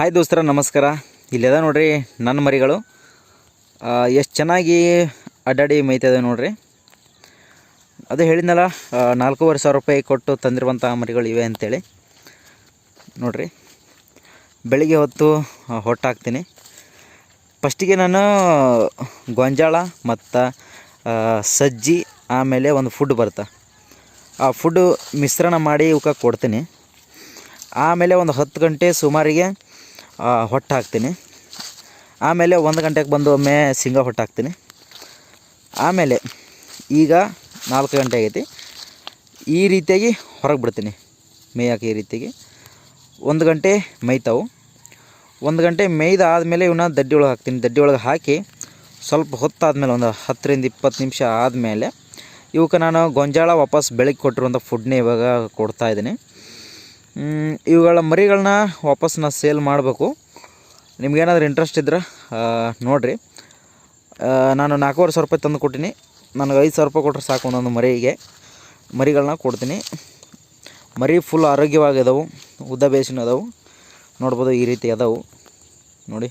Hi ದೋಸ್ತರ, ನಮಸ್ಕಾರ. ಇಲ್ಲೆದ ನೋಡ್ರಿ ನನ್ನ ಮರಿಗಳು. ಎಷ್ಟು ಚೆನ್ನಾಗಿ ಅಡ್ಡಾಡಿ ಮೇಯ್ತದೆ ನೋಡ್ರಿ. ಅದು ಹೇಳಿದ್ನಲ್ಲ ನಾಲ್ಕೂವರೆ ಸಾವಿರ ರೂಪಾಯಿ ಕೊಟ್ಟು ತಂದಿರುವಂಥ ಮರಿಗಳು ಇವೆ ಅಂತೇಳಿ. ನೋಡ್ರಿ. ಬೆಳಿಗ್ಗೆ ಹೊತ್ತು ಹೊಟ್ಟಾಕ್ತೀನಿ. ಫಸ್ಟಿಗೆ ನಾನು ಗೊಂಜಾಳ ಮತ್ತು ಸಜ್ಜಿ, ಆಮೇಲೆ ಒಂದು ಫುಡ್ ಬರುತ್ತೆ. ಆ ಫುಡ್ಡು ಮಿಶ್ರಣ ಮಾಡಿ ಇವಕ್ಕೆ ಕೊಡ್ತೀನಿ. ಆಮೇಲೆ ಒಂದು ಹತ್ತು ಗಂಟೆ ಸುಮಾರಿಗೆ ಹೊಟ್ಟು ಹಾಕ್ತೀನಿ ಆಮೇಲೆ ಒಂದು ಗಂಟೆಗೆ ಬಂದು ಒಮ್ಮೆ ಶೇಂಗಾ ಹೊಟ್ಟು ಹಾಕ್ತೀನಿ ಆಮೇಲೆ ಈಗ ನಾಲ್ಕು ಗಂಟೆ ಆಗೈತಿ. ಈ ರೀತಿಯಾಗಿ ಹೊರಗೆ ಬಿಡ್ತೀನಿ. ಮೇಯಕ್ಕೆ ಈ ರೀತಿಯಾಗಿ. ಒಂದು ಗಂಟೆ ಮೇಯ್ತಾವು. ಒಂದು ಗಂಟೆ ಮೇಯ್ದು ಆದಮೇಲೆ ಇವನ್ನ ದಡ್ಡಿ ಒಳಗೆ ಹಾಕ್ತೀನಿ. ದಡ್ಡಿ ಒಳಗೆ ಹಾಕಿ ಸ್ವಲ್ಪ ಹೊತ್ತಾದಮೇಲೆ ಒಂದು ಹತ್ತರಿಂದ ಇಪ್ಪತ್ತು ನಿಮಿಷ ಆದಮೇಲೆ ಇವಕ್ಕೆ ನಾನು ಗೊಂಜಾಳ ವಾಪಸ್ ಬೆಳಗ್ಗೆ ಕೊಟ್ಟಿರುವಂಥ ಫುಡ್ನೇ ಇವಾಗ ಕೊಡ್ತಾ ಮ್, ಇವುಗಳ ಮರಿಗಳನ್ನ ವಾಪಸ್ ನಾ ಸೇಲ್ ಮಾಡಬೇಕು. ನಿಮ್ಗೇನಾದ್ರೂ ಇಂಟ್ರೆಸ್ಟ್ ಇದ್ರೆ ನೋಡಿರಿ. ನಾನು ನಾಲ್ಕೂವರೆ ಸಾವಿರ ರೂಪಾಯಿ ತಂದು ಕೊಟ್ಟಿನಿ. ನನಗೆ ಐದು ಸಾವಿರ ರೂಪಾಯಿ ಕೊಟ್ಟರೆ ಸಾಕು ಒಂದೊಂದು ಮರಿಗೆ. ಮರಿಗಳನ್ನ ಕೊಡ್ತೀನಿ. ಮರಿ ಫುಲ್ ಆರೋಗ್ಯವಾಗಿದಾವು, ಉದ್ದ ಬೇಸಿನ ಅದಾವು ನೋಡ್ಬೋದು ಈ ರೀತಿ ಅದಾವು. ನೋಡಿ.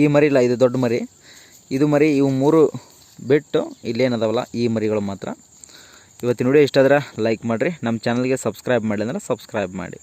ಈ ಮರಿ ಇಲ್ಲ, ಇದು ದೊಡ್ಡ ಮರಿ. ಇದು ಮರಿ, ಇವು ಮೂರು ಬಿಟ್ಟು ಇಲ್ಲೇನದಾವಲ್ಲ, ಈ ಮರಿಗಳು ಮಾತ್ರ. ಇವತ್ತಿನ ವಿಡಿಯೋ ಇಷ್ಟಾದ್ರೆ ಲೈಕ್ ಮಾಡಿರಿ. ನಮ್ಮ ಚಾನಲ್ಗೆ ಸಬ್ಸ್ಕ್ರೈಬ್ ಮಾಡಿ ಅಂದ್ರೆ ಸಬ್ಸ್ಕ್ರೈಬ್ ಮಾಡಿ.